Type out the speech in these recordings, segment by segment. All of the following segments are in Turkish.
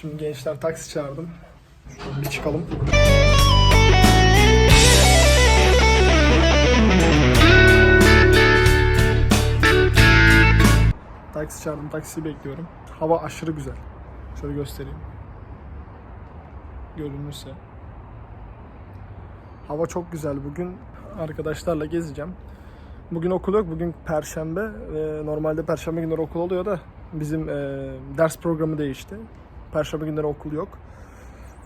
Şimdi gençler taksi çağırdım. Şuradan bir çıkalım. Taksi çağırdım. Taksiyi bekliyorum. Hava aşırı güzel. Şöyle göstereyim. Görünürse. Hava çok güzel bugün. Arkadaşlarla gezeceğim. Bugün okul yok. Bugün perşembe. Normalde perşembe günleri okul oluyor da bizim ders programı değişti. Perşembe günleri okul yok.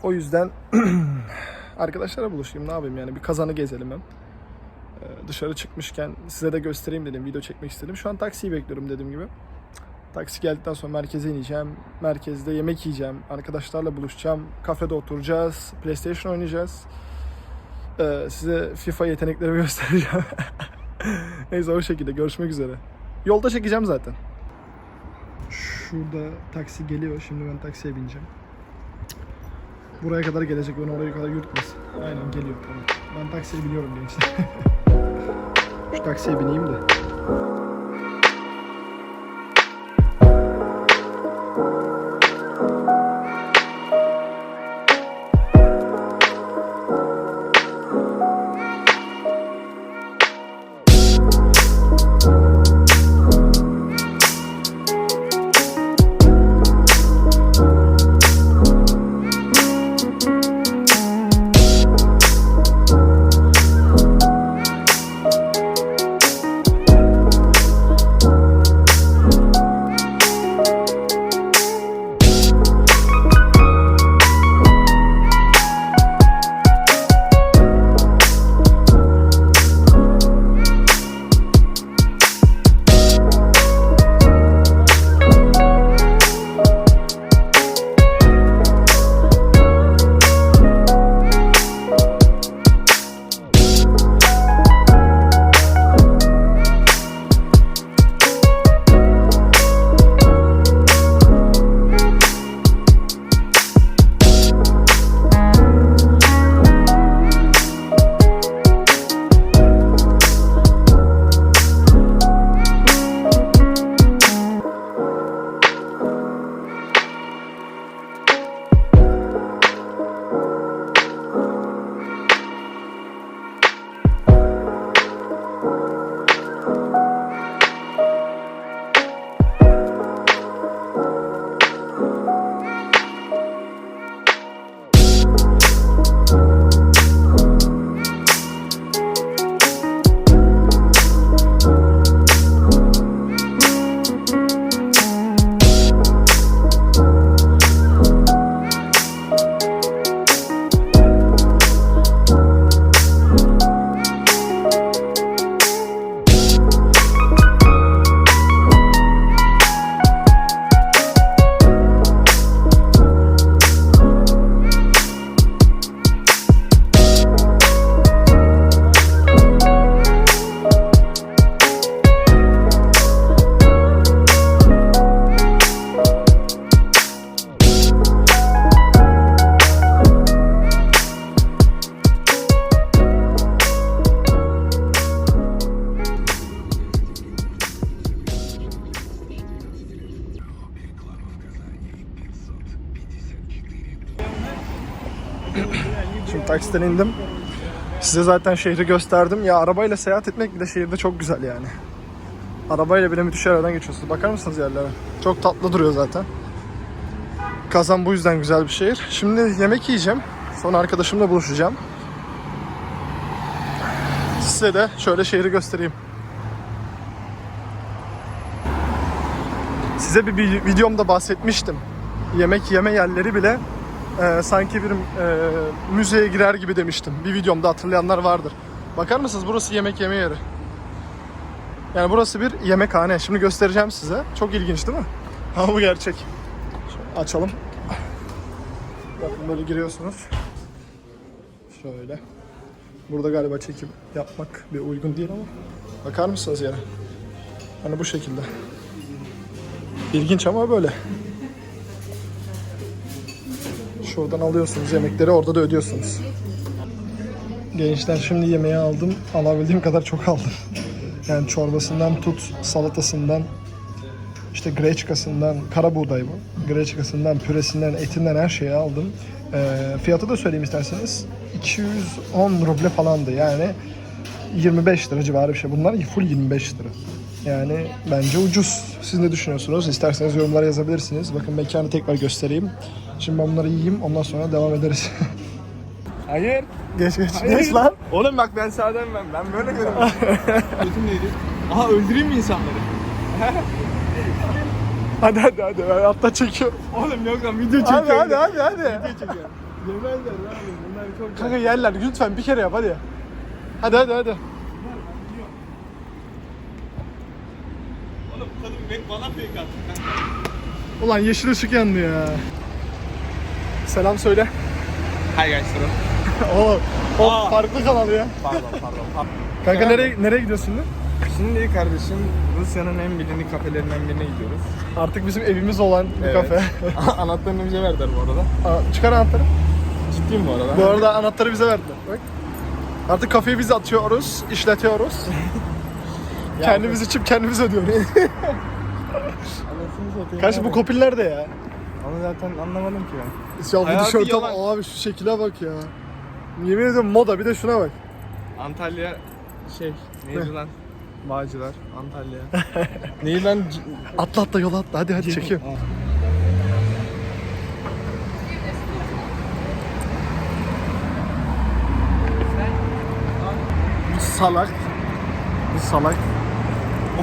O yüzden arkadaşlara buluşayım. Ne yapayım yani bir kazanı gezelim hem. E, dışarı çıkmışken size de göstereyim dedim. Video çekmek istedim. Şu an taksiyi bekliyorum dediğim gibi. Taksi geldikten sonra merkeze ineceğim. Merkezde yemek yiyeceğim. Arkadaşlarla buluşacağım. Kafede oturacağız. PlayStation oynayacağız. Ee, size FIFA yeteneklerimi göstereceğim. Neyse o şekilde görüşmek üzere. Yolda çekeceğim zaten. Şurada taksi geliyor. Şimdi ben taksiye bineceğim. Buraya kadar gelecek. Beni oraya kadar yürütmesin. Aynen geliyor. Tamam. Ben taksiye biniyorum gençler. Şu taksiye bineyim de. Şimdi taksiden indim. Size zaten şehri gösterdim. Ya arabayla seyahat etmek bile şehirde çok güzel yani. Arabayla bile müthiş yerlerden geçiyorsunuz. Bakar mısınız yerlere? Çok tatlı duruyor zaten. Kazan bu yüzden güzel bir şehir. Şimdi yemek yiyeceğim. Sonra arkadaşımla buluşacağım. Size de şöyle şehri göstereyim. Size bir, videomda bahsetmiştim. Yemek yeme yerleri bile e, sanki bir e, müzeye girer gibi demiştim. Bir videomda hatırlayanlar vardır. Bakar mısınız burası yemek yeme yeri. Yani burası bir yemekhane. Şimdi göstereceğim size. Çok ilginç değil mi? Ama bu gerçek. Şöyle açalım. Bakın böyle giriyorsunuz. Şöyle. Burada galiba çekim yapmak bir uygun değil ama. Bakar mısınız yere? Hani bu şekilde. İlginç ama böyle. Şuradan alıyorsunuz yemekleri orada da ödüyorsunuz. Gençler şimdi yemeği aldım. Alabildiğim kadar çok aldım. Yani çorbasından tut, salatasından, işte greçkasından, kara buğday bu. greçkasından, püresinden, etinden her şeyi aldım. Ee, fiyatı da söyleyeyim isterseniz. 210 ruble falandı yani 25 lira civarı bir şey. Bunlar full 25 lira. Yani bence ucuz. Siz ne düşünüyorsunuz? İsterseniz yorumlara yazabilirsiniz. Bakın mekanı tekrar göstereyim. Şimdi ben bunları yiyeyim ondan sonra devam ederiz. Hayır. geç geç. Hayır. Geç lan. Oğlum bak ben sağdan ben. Ben böyle görüyorum. Neydi? Aha öldüreyim mi insanları? Hadi hadi hadi. Ben hatta çekiyorum. Oğlum yok lan video Hadi çekiyorum. hadi hadi hadi. Video çekiyorum. Yemezler abi. Bunlar çok Kanka yerler lütfen bir kere yap hadi. Hadi hadi hadi. Bek- bana fake attı. Ulan yeşil ışık yandı ya. Selam söyle. Hi guys. o o Aa. farklı kanal ya. Pardon pardon. pardon. Kanka Selam. nereye nereye gidiyorsun şimdi? Şimdi kardeşim Rusya'nın en bilindik kafelerinden birine gidiyoruz. Artık bizim evimiz olan bir Evet. kafe. Anahtarını bize verdiler bu arada. Aa, Çıkar anahtarı. Ciddiyim bu arada. Bu arada anahtarı bize verdiler. Bak. Artık kafeyi biz atıyoruz, işletiyoruz. kendimiz içip kendimiz ödüyoruz. Satayım. Kaç bu kopil nerede ya? Onu zaten anlamadım ki ben. Ya bu Hayatı tişörte yalan. abi şu şekile bak ya. Yemin ediyorum moda bir de şuna bak. Antalya şey neydi lan? Bağcılar Antalya. Neydi lan? Atla atla yola atla hadi hadi çekiyorum. Bu salak. Bu salak.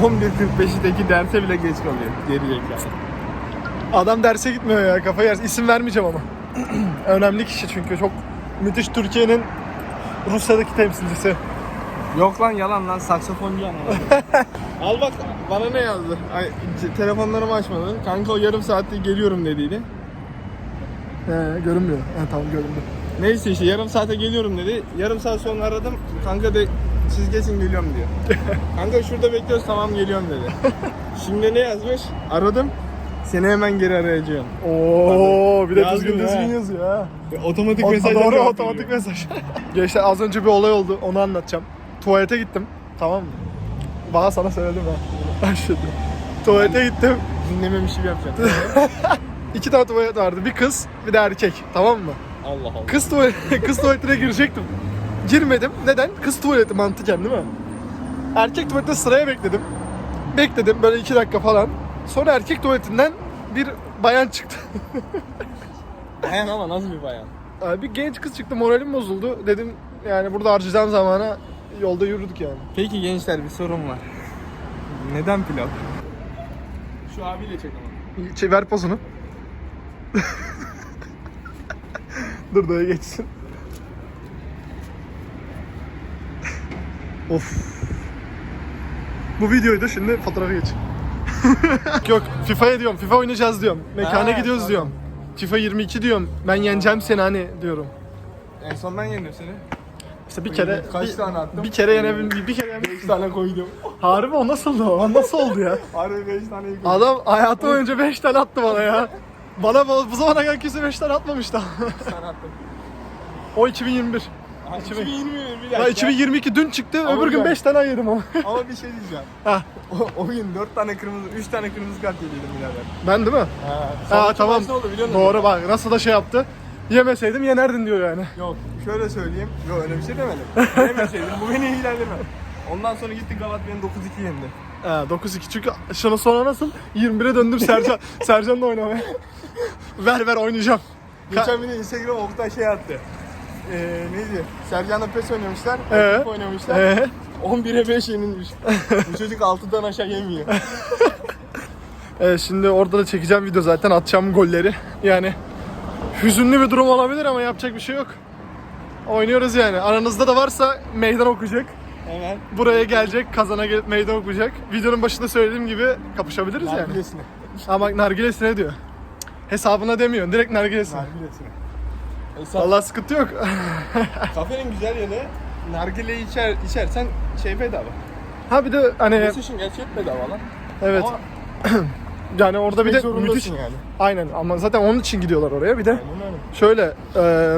11.45'teki derse bile geç kalıyor. Zekalı. Adam derse gitmiyor ya kafayı yersin. İsim vermeyeceğim ama. Önemli kişi çünkü çok müthiş Türkiye'nin Rusya'daki temsilcisi. Yok lan yalan lan saksafoncu anlamadım. Al bak bana ne yazdı? Ay, telefonlarımı açmadı. Kanka o yarım saatte geliyorum dediydi. He görünmüyor. He tamam göründü. Neyse işte yarım saate geliyorum dedi. Yarım saat sonra aradım. Kanka de siz geçin geliyorum diyor. Kanka şurada bekliyoruz tamam geliyorum dedi. Şimdi ne yazmış? Aradım. Seni hemen geri arayacağım. Oo bir de Yazdım düzgün düzgün yazıyor ha. Otomatik O, mesaj doğru otomatik mesaj. Gençler az önce bir olay oldu onu anlatacağım. Tuvalete gittim. Tamam mı? Bana sana söyledim ha. Başladı. Tuvalete gittim. Dinlememiş gibi yapacağım. İki tane tuvalet vardı. Bir kız bir de erkek. Tamam mı? Allah Allah. Kız, tuvalet, kız tuvaletine girecektim. Girmedim. Neden? Kız tuvaleti mantıken değil mi? Erkek tuvaletinde sıraya bekledim. Bekledim böyle iki dakika falan. Sonra erkek tuvaletinden bir bayan çıktı. Bayan ama nasıl bir bayan? Abi bir genç kız çıktı moralim bozuldu. Dedim yani burada harcayacağım zamana yolda yürüdük yani. Peki gençler bir sorun var. Neden pilav? Şu abiyle çek ama. Şey, ver pozunu. Dur dayı geçsin. Of. Bu videoydu şimdi fotoğrafı geç. Yok FIFA'ya diyorum. FIFA oynayacağız diyorum. Mekana Ha, gidiyoruz tamam. diyorum. FIFA 22 diyorum. Ben yeneceğim seni hani diyorum. En son ben yendim seni. İşte bir kere Kaç bir, tane attım? bir kere yenebildim. Bir kere yenebildim. 5 tane koydum. Harbi o nasıldı o? O nasıl oldu ya? Harbi 5 tane koydum. Adam hayatı boyunca 5 tane attı bana ya. Bana bu, bu zamana kadar kimse 5 tane atmamış daha. tane attım. o 2021. 2000. 2020 bir Ya dakika. 2022 dün çıktı, Ama öbür gün güzel. 5 tane yedim ama. Ama bir şey diyeceğim. Ha, O, o gün 4 tane kırmızı, 3 tane kırmızı kart yediydim birader. ben değil mi? Ha, Ha tamam. Ne oldu biliyor musun? Doğru bak nasıl da şey yaptı. Yemeseydim yenerdin diyor yani. Yok şöyle söyleyeyim. Yok öyle bir şey demedim. Yemeseydim bu beni ilerleme. Ondan sonra gitti Galat beni 9-2 yendi. Ha 9-2 çünkü şunu sonra nasıl 21'e döndüm Sercan Sercan'la oynamaya. ver ver oynayacağım. Geçen bir de Instagram Oktay şey attı. Ee, neydi? Sercan'la PES oynamışlar. Ee? Oynamışlar. Ee, 11'e 5 yenilmiş. bu çocuk 6'dan aşağı yemiyor. evet, şimdi orada da çekeceğim video zaten atacağım golleri. Yani hüzünlü bir durum olabilir ama yapacak bir şey yok. Oynuyoruz yani. Aranızda da varsa meydan okuyacak. Hemen. Buraya gelecek, kazana gelip meydan okuyacak. Videonun başında söylediğim gibi kapışabiliriz yani. Nargilesine. Ama bak nargilesine diyor. Hesabına demiyor, direkt nargilesine. Nargilesine. Esas Vallahi sıkıntı yok. kafenin güzel yanı nargileyi içer, içersen şey bedava. ha bir de hani PlayStation gerçek bedava lan. evet Ama yani orada bir de zorundasın müthiş. yani. Aynen ama zaten onun için gidiyorlar oraya. Bir de Aynen öyle. şöyle e,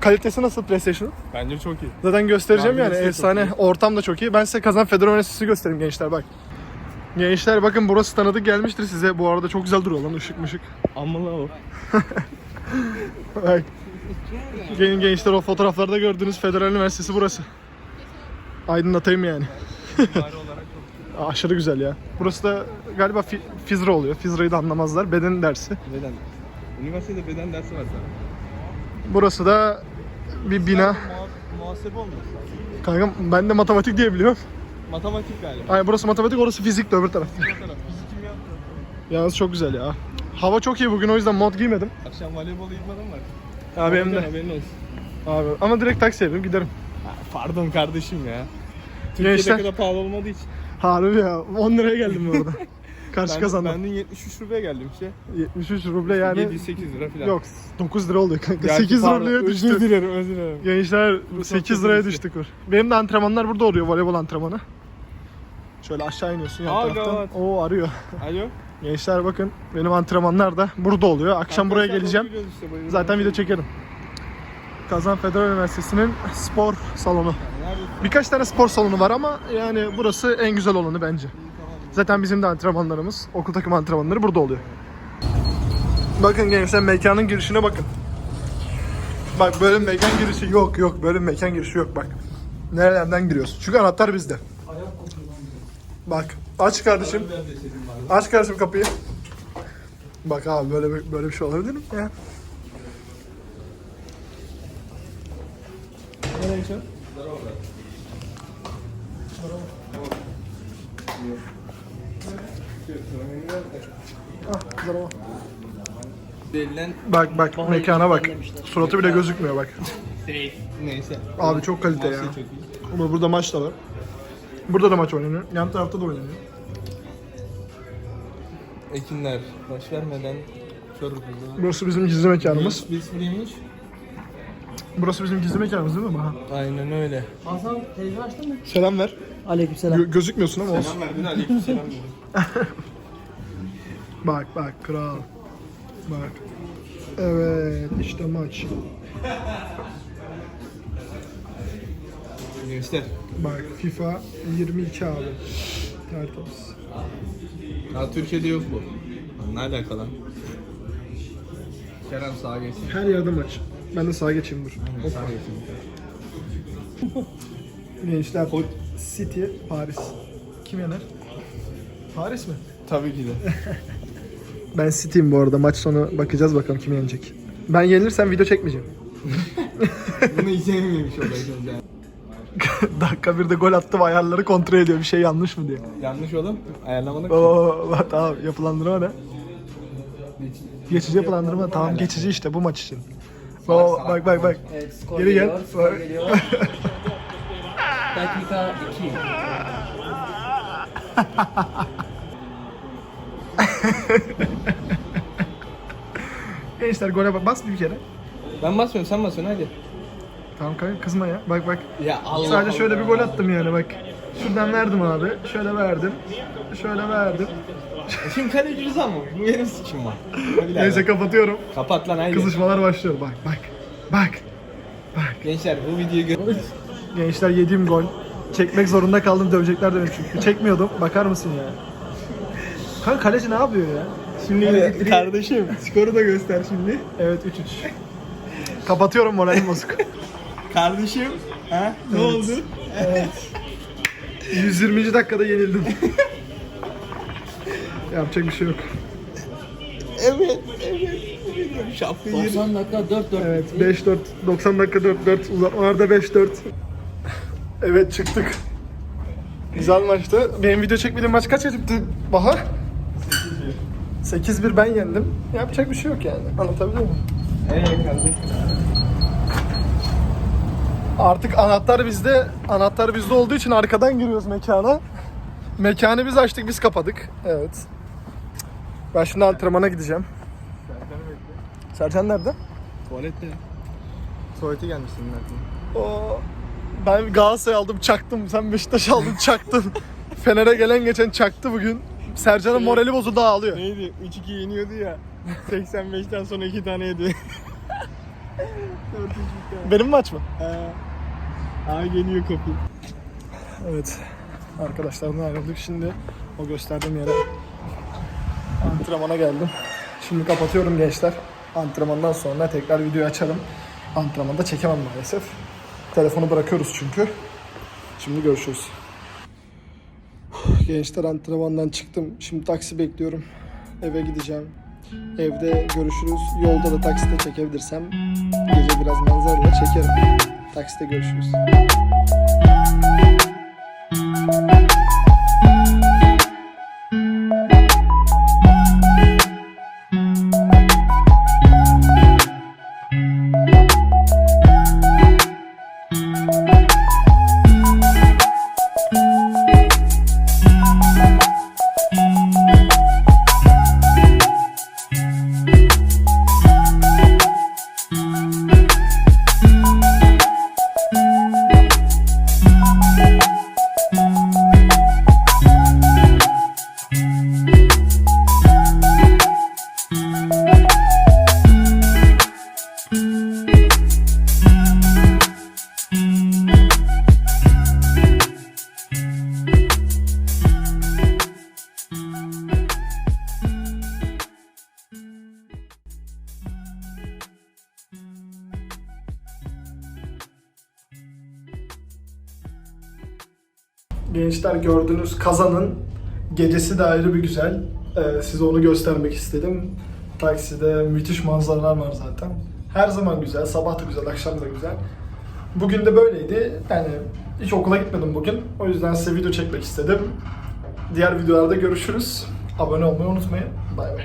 kalitesi nasıl PlayStation'ın? Bence çok iyi. Zaten göstereceğim yani Nargilesi de çok efsane. Ortam da çok iyi. Ben size kazan Fedora Üniversitesi göstereyim gençler bak. Gençler bakın burası tanıdık gelmiştir size. Bu arada çok güzel duruyor lan ışık mışık. Amma la o. Bak. Gelin gençler o fotoğraflarda gördüğünüz Federal Üniversitesi burası. Aydınlatayım yani. Aşırı güzel ya. Burası da galiba fi- Fizra oluyor. Fizra'yı da anlamazlar. Beden dersi. Beden. Üniversitede beden dersi var sana. Burası da bir bina. Muha- muhasebe lazım. Kanka ben de matematik diye biliyorum. Matematik galiba. Ay burası matematik, orası fizik de öbür taraf. Bu taraf. Fizik kimya. Yalnız çok güzel ya. Hava çok iyi bugün o yüzden mod giymedim. Akşam voleybol idmanım var. Abi benim de. Haberin olsun. Abi ama direkt taksiye binip giderim. Ha, Pardon kardeşim ya. Türkiye'de Gençler. kadar pahalı olmadığı için. Harbi ya. 10 liraya geldim bu arada. Karşı Ben, kazandım. ben dün 73 rubaya geldim işte. 73 ruble yani. 7-8 lira falan. Yok 9 lira oluyor kanka. Gerçi 8 pardon, rubleye Özür düştü. dilerim özür dilerim. Gençler çok 8 kötü liraya şey. düştük. Benim de antrenmanlar burada oluyor. Voleybol antrenmanı. Şöyle aşağı iniyorsun yan Aa, taraftan. evet. Oo arıyor. Alo. Gençler bakın benim antrenmanlar da burada oluyor. Akşam buraya geleceğim. Zaten video çekerim. Kazan Federal Üniversitesi'nin spor salonu. Birkaç tane spor salonu var ama yani burası en güzel olanı bence. Zaten bizim de antrenmanlarımız, okul takım antrenmanları burada oluyor. Bakın gençler mekanın girişine bakın. Bak böyle mekan girişi yok yok böyle mekan girişi yok bak. Nerelerden giriyorsun? Çünkü anahtar bizde. Bak aç kardeşim. Aç kardeşim kapıyı. Bak abi böyle bir- böyle bir şey olabilir mi ya? Nereye? Ah. Delilen Bak bak mekana bak. Suratı bile gözükmüyor bak. neyse. Abi çok kalite ya. Ama burada maç da var. Burada da maç oynanıyor. Yan tarafta da oynanıyor. Ekinler baş vermeden kör kızı. Burası bizim gizli mekanımız. Biz neymiş? Burası bizim gizli mekanımız değil mi Baha? Aynen öyle. Hasan televizyon açtın mı? Selam ver. Aleykümselam. Gö- gözükmüyorsun ama olsun. Selam verdin aleyküm selam dedim. Bak bak kral. Bak. Evet işte maç. Gençler. Bak FIFA 22 abi. Tertemiz. Ha Türkiye'de yok bu. Ne alaka lan? Kerem sağa geçsin. Her yerde maç. Ben de sağa geçeyim dur. Aynen, sağa geçsin. Gençler City, Paris. Kim yener? Paris mi? Tabii ki de. Ben City'yim bu arada. Maç sonu bakacağız bakalım kim yenecek. Ben yenilirsem video çekmeyeceğim. Bunu izleyememiş yani. Dakika bir de gol attım ayarları kontrol ediyor bir şey yanlış mı diye. Yanlış oğlum. Ayarlamadık. Oo, tamam yapılandırma ne? Geçici yapılandırma tamam geçici işte bu maç için. Oo, bak bak bak. Evet skor Geri gel. geliyor. Skor Bak. geliyor. Dakika 2. Gençler gole bak bas bir kere. Ben basmıyorum sen basıyorsun hadi. Tamam kanka kızma ya. Bak bak. Ya Allah Sadece şöyle bir gol attım yani bak. Şuradan verdim abi. Şöyle verdim. Şöyle verdim. Şimdi kaleci Rıza mı? Bu benim sikim var. Hadi. Neyse kapatıyorum. Kapat lan haydi. Kızışmalar başlıyor. Bak bak. Bak. Gençler bu videoyu gör. Gençler yediğim gol. Çekmek zorunda kaldım dövecekler dedim çünkü. Çekmiyordum. Bakar mısın ya? Kanka kaleci ne yapıyor ya? Şimdi Kardeşim skoru da göster şimdi. Evet 3-3. Kapatıyorum moralim bozuk. Kardeşim. Ha? Ne Evet. oldu? 120. dakikada yenildim. Yapacak bir şey yok. Evet, evet. Şapkayı yedim. 90 dakika 4-4 Evet bitti. 5-4. 90 dakika 4-4. Uzatmalarda 5-4. Evet çıktık. Güzel maçtı. Benim video çekmediğim maç kaç bitti Baha? 8-1 ben yendim. Yapacak bir şey yok yani. Anlatabiliyor muyum? Evet kardeşim. Artık anahtar bizde. Anahtar bizde olduğu için arkadan giriyoruz mekana. Mekanı biz açtık, biz kapadık. Evet. Ben şimdi antrenmana gideceğim. Sercan nerede? Tuvalette. Tuvalete gelmişsin ben. O ben Galatasaray aldım çaktım. Sen Beşiktaş aldın çaktın. Fener'e gelen geçen çaktı bugün. Sercan'ın morali bozuldu ağlıyor. Neydi? 3-2 yeniyordu ya. 85'ten sonra 2 tane yedi. Benim maç mı? Aa, Aa geliyor kapı. Evet. Arkadaşlardan ayrıldık. Şimdi O gösterdiğim yere antrenmana geldim. Şimdi kapatıyorum gençler. Antrenmandan sonra tekrar videoyu açarım. Antrenmanda çekemem maalesef. Telefonu bırakıyoruz çünkü. Şimdi görüşürüz. Gençler antrenmandan çıktım. Şimdi taksi bekliyorum. Eve gideceğim. Evde görüşürüz. Yolda da takside çekebilirsem gece biraz manzaralı çekerim. Takside görüşürüz. Gençler gördüğünüz kazanın gecesi de ayrı bir güzel. Ee, size onu göstermek istedim. Takside müthiş manzaralar var zaten. Her zaman güzel, sabah da güzel, akşam da güzel. Bugün de böyleydi. Yani hiç okula gitmedim bugün. O yüzden size video çekmek istedim. Diğer videolarda görüşürüz. Abone olmayı unutmayın. Bay bay.